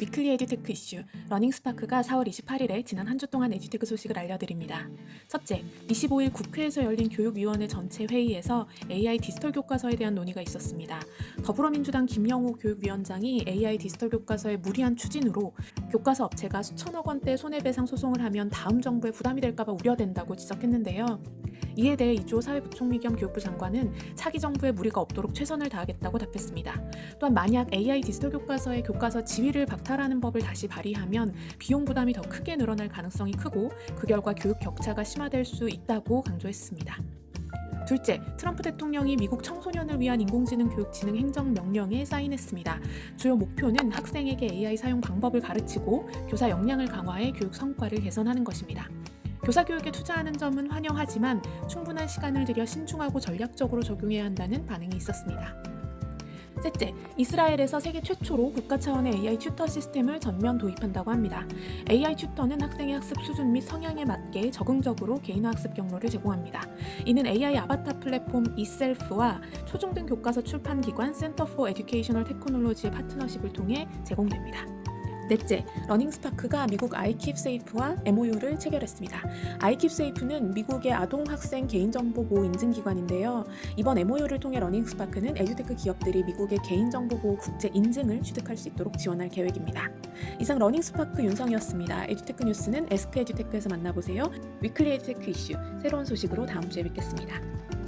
위클리 에듀테크 이슈 러닝 스파크가 4월 28일에 지난 한 주 동안 에듀테크 소식을 알려드립니다. 첫째, 25일 국회에서 열린 교육위원회 전체 회의에서 AI 디지털 교과서에 대한 논의가 있었습니다. 더불어민주당 김영호 교육위원장이 AI 디지털 교과서의 무리한 추진으로 교과서 업체가 수천억 원대 손해배상 소송을 하면 다음 정부에 부담이 될까봐 우려된다고 지적했는데요. 이에 대해 이주호 사회부총리 겸 교육부 장관은 차기 정부에 무리가 없도록 최선을 다하겠다고 답했습니다. 또한 만약 AI 디지털 교과서의 교과서 지위를 박탈하는 법을 다시 발의하면 비용 부담이 더 크게 늘어날 가능성이 크고 그 결과 교육 격차가 심화될 수 있다고 강조했습니다. 둘째, 트럼프 대통령이 미국 청소년을 위한 인공지능 교육 진흥 행정 명령에 사인했습니다. 주요 목표는 학생에게 AI 사용 방법을 가르치고 교사 역량을 강화해 교육 성과를 개선하는 것입니다. 교사 교육에 투자하는 점은 환영하지만 충분한 시간을 들여 신중하고 전략적으로 적용해야 한다는 반응이 있었습니다. 셋째, 이스라엘에서 세계 최초로 국가 차원의 AI 튜터 시스템을 전면 도입한다고 합니다. AI 튜터는 학생의 학습 수준 및 성향에 맞게 적응적으로 개인화 학습 경로를 제공합니다. 이는 AI 아바타 플랫폼 이셀프와 초중등 교과서 출판 기관 센터 포 에듀케이셔널 테크놀로지의 파트너십을 통해 제공됩니다. 넷째, 러닝스파크가 미국 아이킵세이프와 MOU를 체결했습니다. 아이킵세이프는 미국의 아동 학생 개인정보 보호 인증 기관인데요. 이번 MOU를 통해 러닝스파크는 에듀테크 기업들이 미국의 개인정보 보호 국제 인증을 취득할 수 있도록 지원할 계획입니다. 이상 러닝스파크 윤성이었습니다. 에듀테크 뉴스는 에스크 에듀테크에서 만나보세요. 위클리 에듀테크 이슈 새로운 소식으로 다음 주에 뵙겠습니다.